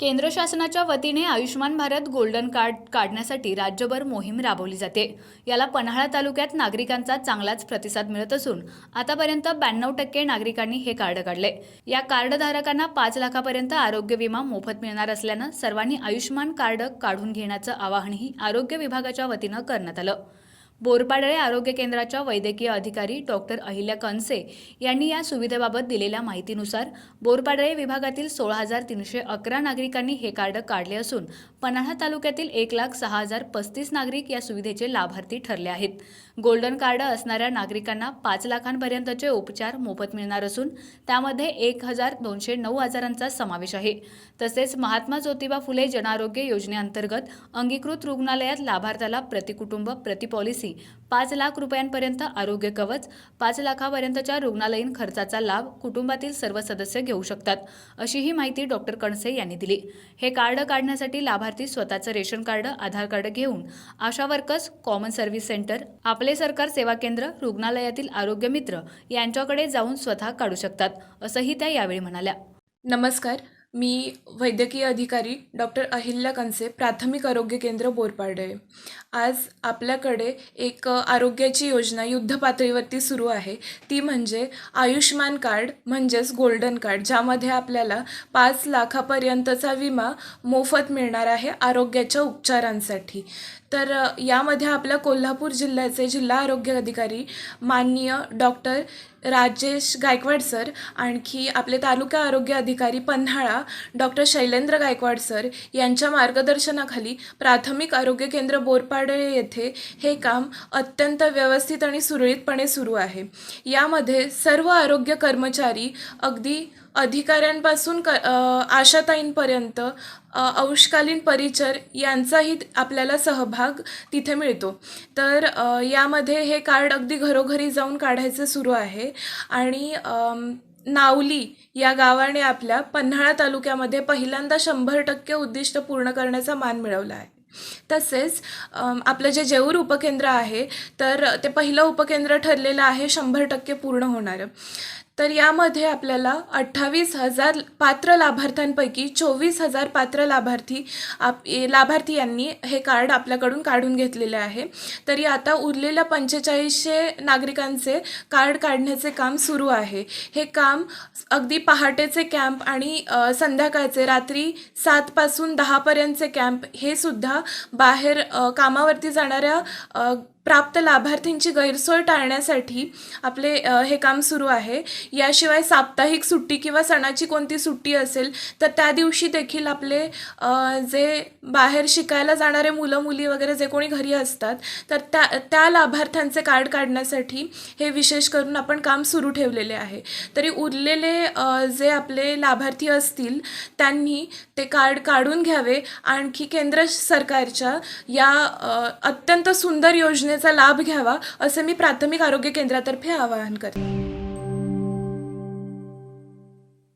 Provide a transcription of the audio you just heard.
केंद्र शासनाच्या वतीने आयुष्मान भारत गोल्डन कार्ड काढण्यासाठी राज्यभर मोहीम राबवली जाते. याला पन्हाळा तालुक्यात नागरिकांचा चांगलाच प्रतिसाद मिळत असून आतापर्यंत ब्याण्णव टक्के नागरिकांनी हे कार्ड काढले. या कार्डधारकांना पाच लाखापर्यंत आरोग्य विमा मोफत मिळणार असल्यानं सर्वांनी आयुष्मान कार्ड काढून घेण्याचं आवाहनही आरोग्य विभागाच्या वतीनं करण्यात आलं. बोरपाडळे आरोग्य केंद्राच्या वैद्यकीय अधिकारी डॉक्टर अहिल्या कनसे यांनी या सुविधेबाबत दिलेल्या माहितीनुसार बोरपाडळे विभागातील सोळा हजार तीनशे अकरा नागरिकांनी हे कार्ड काढले असून पन्हाळा तालुक्यातील एक लाख सहा हजार पस्तीस नागरिक या सुविधेचे लाभार्थी ठरले आहेत. गोल्डन कार्ड असणाऱ्या नागरिकांना पाच लाखांपर्यंतचे उपचार मोफत मिळणार असून त्यामध्ये एक हजार दोनशे नऊ आजारांचा समावेश आहे. तसेच महात्मा ज्योतिबा फुले जनआरोग्य योजनेअंतर्गत अंगीकृत रुग्णालयात लाभार्थ्याला प्रतिकुटुंब पॉलिसी पाच लाख रुपयांपर्यंत आरोग्य कवच पाच लाखापर्यंतच्या रुग्णालयीन खर्चाचा लाभ कुटुंबातील सर्व सदस्य घेऊ शकतात अशी ही माहिती डॉक्टर कणसे यांनी दिली. हे कार्ड काढण्यासाठी लाभार्थी स्वतःचं रेशन कार्ड आधार कार्ड घेऊन ASHA workers common service centre आपले सरकार सेवा केंद्र रुग्णालयातील आरोग्य मित्र यांच्याकडे जाऊन स्वतः काढू शकतात असंही त्या यावेळी म्हणाल्या. नमस्कार. मी वैद्यकीय अधिकारी डॉक्टर अहिल्या कंसे प्राथमिक आरोग्य केंद्र बोरपाडे. आज आपल्याकडे एक आरोग्याची योजना युद्ध पातळीवरती सुरू आहे. ती म्हणजे आयुष्मान कार्ड म्हणजेच गोल्डन कार्ड ज्यामध्ये आपल्याला पाच लाखापर्यंतचा विमा मोफत मिळणार आहे आरोग्याच्या उपचारांसाठी. तर यामध्ये आपल्या कोल्हापूर जिल्ह्याचे जिल्हा आरोग्य अधिकारी माननीय डॉक्टर राजेश गायकवाड सर आणखी आपले तालुका आरोग्य अधिकारी पन्हाळा डॉक्टर शैलेंद्र गायकवाड सर यांच्या मार्गदर्शनाखाली प्राथमिक आरोग्य केंद्र बोरपाडे येथे हे काम अत्यंत व्यवस्थित आणि सुरळीतपणे सुरू आहे. यामध्ये सर्व आरोग्य कर्मचारी अगदी अधिकाऱ्यांपासून क आशाताईंपर्यंत अंशकालीन परिचर यांचाही आपल्याला सहभाग तिथे मिळतो. तर यामध्ये हे कार्ड अगदी घरोघरी जाऊन काढायचं सुरू आहे आणि नावली या गावाने आपल्या पन्हाळा तालुक्यामध्ये पहिल्यांदा शंभर टक्के उद्दिष्ट पूर्ण करण्याचा मान मिळवला आहे. तसेच आपलं जे जेऊर उपकेंद्र आहे तर ते पहिलं उपकेंद्र ठरलेलं आहे शंभर टक्के पूर्ण होणारं. तर यामध्ये आपल्याला अठ्ठावीस हजार पात्र लाभार्थ्यांपैकी चोवीस हजार पात्र लाभार्थी आप लाभार्थी यांनी हे कार्ड आपल्याकडून काढून घेतलेले आहे. तरी आता उरलेल्या पंचेचाळीसशे नागरिकांचे कार्ड काढण्याचे काम सुरू आहे. हे काम अगदी पहाटेचे कॅम्प आणि संध्याकाळचे रात्री सातपासून दहापर्यंतचे कॅम्प हे सुद्धा बाहेर कामावरती जाणाऱ्या प्राप्त लाभार्थींची गैरसोय टाळण्यासाठी आपले हे काम सुरू आहे. याशिवाय साप्ताहिक सुट्टी किंवा सणाची कोणती सुट्टी असेल तर त्या दिवशी देखील आपले जे बाहेर शिकायला जाणारे मुलं मुली वगैरे जे कोणी घरी असतात तर त्या त्या लाभार्थ्यांचे कार्ड काढण्यासाठी हे विशेष करून आपण काम सुरू ठेवलेले आहे. तरी उरलेले जे आपले लाभार्थी असतील त्यांनी ते कार्ड काढून घ्यावे. आणखी केंद्र सरकारच्या या अत्यंत सुंदर योजने योजनेचा लाभ घ्यावा असं मी प्राथमिक आरोग्य केंद्रातर्फे आवाहन करते.